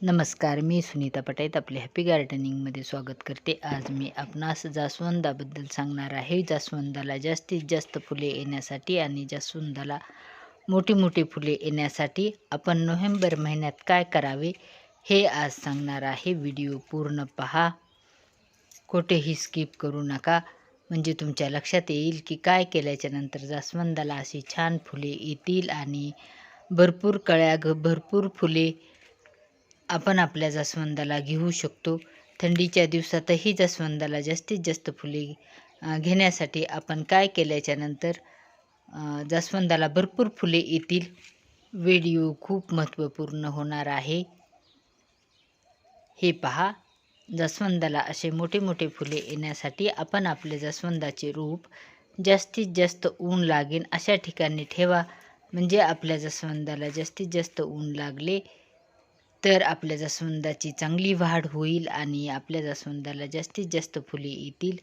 नमस्कार मी सुनीता पटाईत आपले हॅपी गार्डनिंगमध्ये स्वागत करते. आज मी आपणास जास्वंदाबद्दल सांगणार आहे. जास्वंदाला जास्तीत जास्त फुले येण्यासाठी आणि जास्वंदाला मोठी मोठी फुले येण्यासाठी आपण नोव्हेंबर महिन्यात काय करावे हे आज सांगणार आहे. व्हिडिओ पूर्ण पहा. कुठेही स्किप करू नका. म्हणजे तुमच्या लक्षात येईल की काय केल्याच्यानंतर जास्वंदाला अशी छान फुले येतील आणि भरपूर कळ्या भरपूर फुले आपण आपल्या जास्वंदाला घेऊ शकतो. थंडीच्या दिवसातही जास्वंदाला जास्तीत जास्त फुले घेण्यासाठी आपण काय केल्याच्यानंतर जास्वंदाला भरपूर फुले येतील. व्हिडिओ खूप महत्त्वपूर्ण होणार आहे. हे पहा जास्वंदाला असे मोठे मोठे फुले येण्यासाठी आपण आपले जास्वंदाचे रूप जास्तीत जास्त ऊन लागेल अशा ठिकाणी ठेवा. म्हणजे आपल्या जास्वंदाला जास्तीत जास्त ऊन लागले तर आपल्या जास्वंदाची चांगली वाढ होईल आणि आपल्या जास्वंदाला जास्तीत जास्त फुले येतील.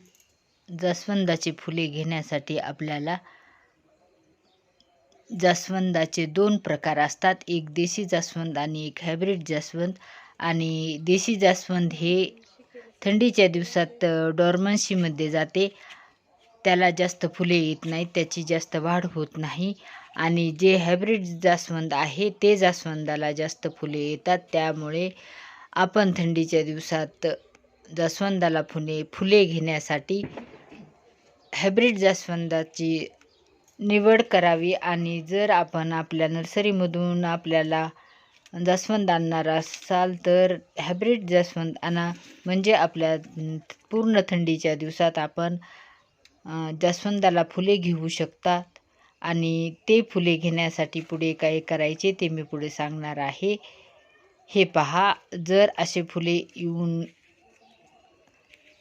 जास्वंदाची फुले घेण्यासाठी आपल्याला जास्वंदाचे दोन प्रकार असतात. एक देशी जास्वंद आणि एक हायब्रिड जास्वंद. आणि देशी जास्वंद हे थंडीच्या दिवसात डॉर्मन्सीमध्ये जाते. त्याला जास्त फुले येत नाहीत त्याची जास्त वाढ होत नाही. आणि जे हायब्रिड जास्वंद आहे ते जास्वंदाला जास्त फुले येतात. त्यामुळे आपण थंडीच्या दिवसात जास्वंदाला फुले फुले घेण्यासाठी हायब्रिड जास्वंदाची निवड करावी. आणि जर आपण आपल्या नर्सरीमधून आपल्याला जास्वंद आणणार असाल तर हायब्रिड जास्वंद आणा म्हणजे आपल्या पूर्ण थंडीच्या दिवसात आपण जास्वंदाला फुले घेऊ शकतात आणि ते फुले घेण्यासाठी पुढे काय करायचे ते मी पुढे सांगणार आहे. हे पहा जर असे फुले येऊन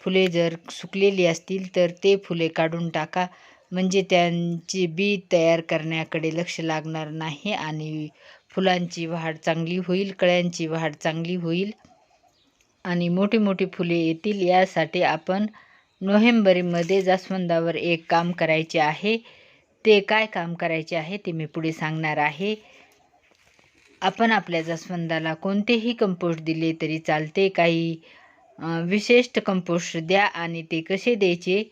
फुले जर सुकलेली असतील तर ते फुले काढून टाका. म्हणजे त्यांची बी तयार करण्याकडे लक्ष लागणार नाही आणि फुलांची वाढ चांगली होईल कळ्यांची वाढ चांगली होईल आणि मोठी मोठी फुले येतील. यासाठी आपण नोव्हेंबरमध्ये जास्वंदावर एक काम करायचे आहे. ते काय काम करायचे आहे ते मी पुढे सांगणार आहे. आपण आपल्या जास्वंदाला कोणतेही कंपोस्ट दिले तरी चालते काही विशिष्ट कंपोस्ट द्या आणि ते कसे द्यायचे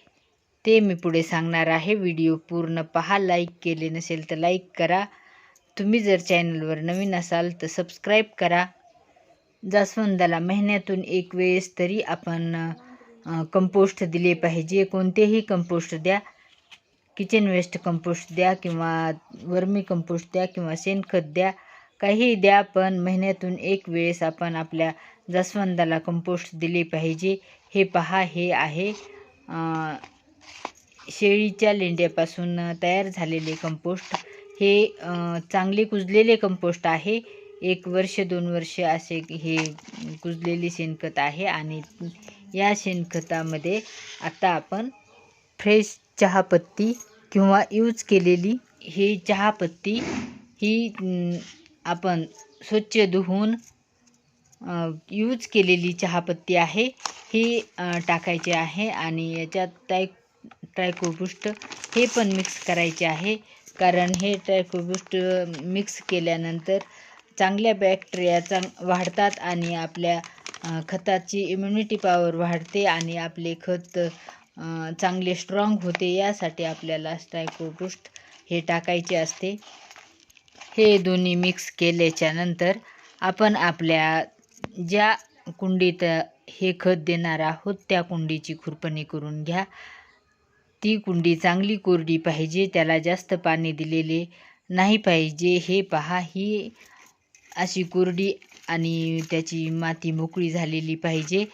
ते मी पुढे सांगणार आहे. व्हिडिओ पूर्ण पहा. लाईक केले नसेल तर लाईक करा. तुम्ही जर चॅनलवर नवीन असाल तर सबस्क्राईब करा. जास्वंदाला महिन्यातून एक वेळेस तरी आपण कंपोस्ट दिले पाहिजे. कोणतेही कंपोस्ट द्या. किचन वेस्ट कंपोस्ट द्या किंवा वर्मी कंपोस्ट द्या किंवा शेणखत द्या. काही द्या पण महिन्यातून एक वेळेस आपण आपल्या जास्वंदाला कंपोस्ट दिले पाहिजे. हे पहा हे आहे शेळीच्या लेंड्यापासून तयार झालेले कंपोस्ट हे चांगले कुजलेले कंपोस्ट आहे. एक वर्ष दोन वर्ष असे हे कुजलेले शेणखत आहे आणि या शेणखतामध्ये आता आपण फ्रेश चहापत्ती किंवा यूज केलेली ही चहापत्ती ही आपण स्वच्छ धुवून यूज केलेली चहापत्ती आहे. ही टाकायची आहे आणि याच्यात टाय ट्रायकोबुस्ट हे पण मिक्स करायचे आहे. कारण हे ट्रायकोबुस्ट मिक्स केल्यानंतर चांगल्या बॅक्टेरिया चांग वाढतात आणि आपल्या खताची इम्युनिटी पॉवर वाढते आणि आपले खत चांगले स्ट्रॉंग होते यासाठी आपल्याला ट्रायकोबुस्ट हे टाकायचे असते. हे दोन्ही मिक्स केल्याच्यानंतर आपण आपल्या ज्या कुंडीत हे खत देणार आहोत त्या कुंडीची खुरपणी करून घ्या. ती कुंडी चांगली कोरडी पाहिजे त्याला जास्त पाणी दिलेले नाही पाहिजे. हे पहा ही अशी कोरडी आणि त्याची माती मोकळी झालेली पाहिजे.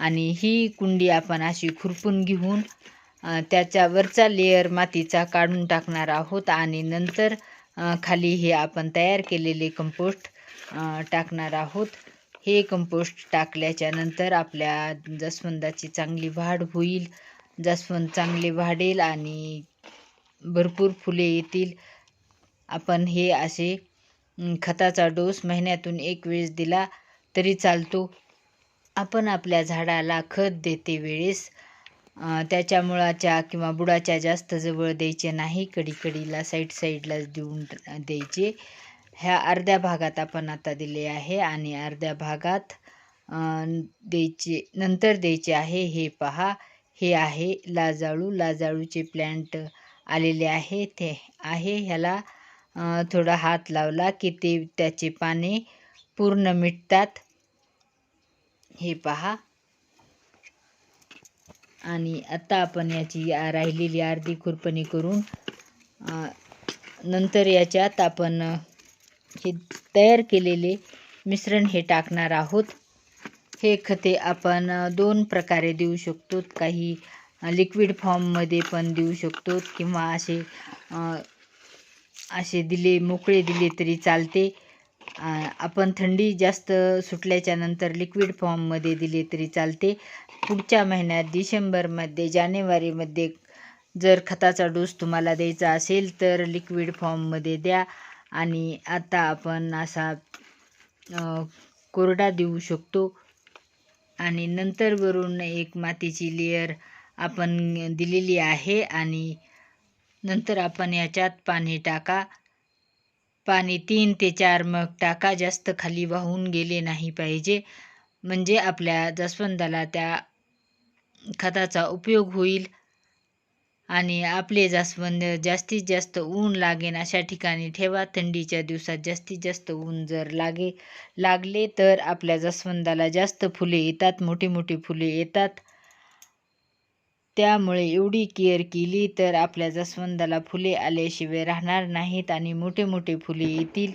आणि ही कुंडी आपण अशी खुरपून घेऊन त्याच्यावरचा त्याच्या वरचा लेअर मातीचा काढून टाकणार आहोत आणि नंतर खाली हे आपण तयार केलेले कंपोस्ट टाकणार आहोत. हे कंपोस्ट टाकल्याच्या नंतर आपल्या जास्वंदाची चांगली वाढ होईल. जास्वंद चांगले वाढेल आणि भरपूर फुले येतील. आपण हे असे खताचा डोस महिन्यातून एक वेळेस दिला तरी चालतो. आपण आपल्या झाडाला खत देते वेळेस त्याच्या मुळाच्या किंवा बुडाच्या जास्त जवळ द्यायचे नाही कडी कडीला साईड साईडलाच देऊन द्यायचे. ह्या अर्ध्या भागात आपण आता दिले आहे आणि अर्ध्या भागात द्यायचे नंतर द्यायचे आहे. हे पहा हे आहे लाजाळू. लाजाळूचे प्लॅन्ट आलेले आहे ते आहे. ह्याला थोडा हात लावला की ते त्याचे पाने पूर्ण मिटतात. हे पहा. आणि आता आपण याची राहिलेली अर्धी खुरपणी करून नंतर याच्यात आपण हे तयार केलेले मिश्रण हे टाकणार आहोत. हे खते आपण दोन प्रकारे देऊ शकतो काही लिक्विड फॉर्ममध्ये पण देऊ शकतो किंवा असे असे दिले मोकळे दिले तरी चालते. आपण थंडी जास्त सुटल्याच्या नंतर लिक्विड फॉर्ममध्ये दिले तरी चालते. पुढच्या महिन्यात डिसेंबरमध्ये जानेवारीमध्ये जर खताचा डोस तुम्हाला द्यायचा असेल तर लिक्विड फॉर्ममध्ये द्या. आणि आता आपण असा कोरडा देऊ शकतो. आणि नंतर वरून एक मातीची लेअर आपण दिलेली आहे. आणि नंतर आपण याच्यात पाणी टाका. पाणी तीन ते चार मग टाका जास्त खाली वाहून गेले नाही पाहिजे. म्हणजे आपल्या जास्वंदाला त्या खताचा उपयोग होईल. आणि आपले जास्वंद जास्तीत जास्त ऊन लागेन अशा ठिकाणी ठेवा. थंडीच्या दिवसात जास्तीत जास्त ऊन जर लागे लागले तर आपल्या जास्वंदाला जास्त फुले येतात मोठी मोठी फुले येतात. त्यामुळे एवढी केअर केली तर आपल्या जास्वंदाला फुले आल्याशिवाय राहणार नाहीत आणि मोठे मोठे फुले येतील.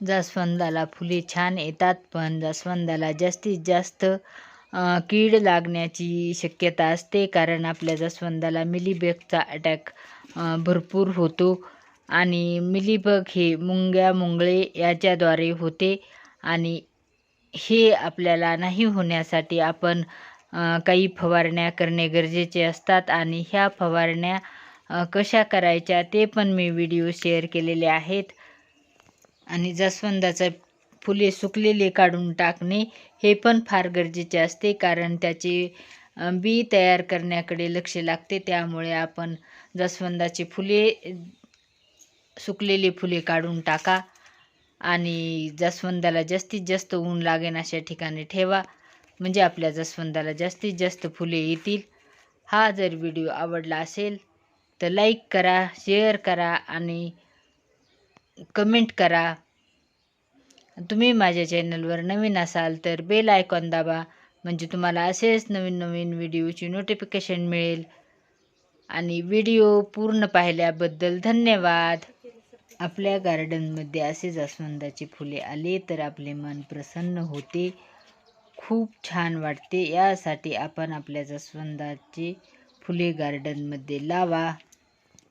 जास्वंदाला फुले छान येतात पण जास्वंदाला जास्तीत जास्त कीड लागण्याची शक्यता असते कारण आपल्या जास्वंदाला मिलीबगचा अटॅक भरपूर होतो आणि मिलीबग हे मुंग्या मुंगळे याच्याद्वारे होते आणि हे आपल्याला नाही होण्यासाठी आपण काही फवारण्या करणे गरजेचे असतात आणि ह्या फवारण्या कशा करायच्या ते पण मी व्हिडिओ शेअर केलेले आहेत. आणि जास्वंदाचं फुले सुकलेले काढून टाकणे हे पण फार गरजेचे असते कारण त्याचे बी तयार करण्याकडे लक्ष लागते. त्यामुळे आपण जास्वंदाची फुले सुकलेली फुले काढून टाका आणि जास्वंदाला जास्तीत जास्त ऊन लागेल अशा ठिकाणी ठेवा. म्हणजे आपल्या जास्वंदाला जास्तीत जास्त फुले येतील. हा जर व्हिडिओ आवडला असेल तर लाईक करा शेअर करा आणि कमेंट करा. तुम्ही माझ्या चॅनलवर नवीन असाल तर बेल आयकॉन दाबा. म्हणजे तुम्हाला असेच नवीन नवीन व्हिडिओची नोटिफिकेशन मिळेल. आणि व्हिडिओ पूर्ण पाहिल्याबद्दल धन्यवाद. आपल्या गार्डनमध्ये असे जास्वंदाची फुले आले तर आपले मन प्रसन्न होते. खूप छान वाटते. यासाठी आपण आपल्या जास्वंदाची फुले गार्डनमध्ये लावा.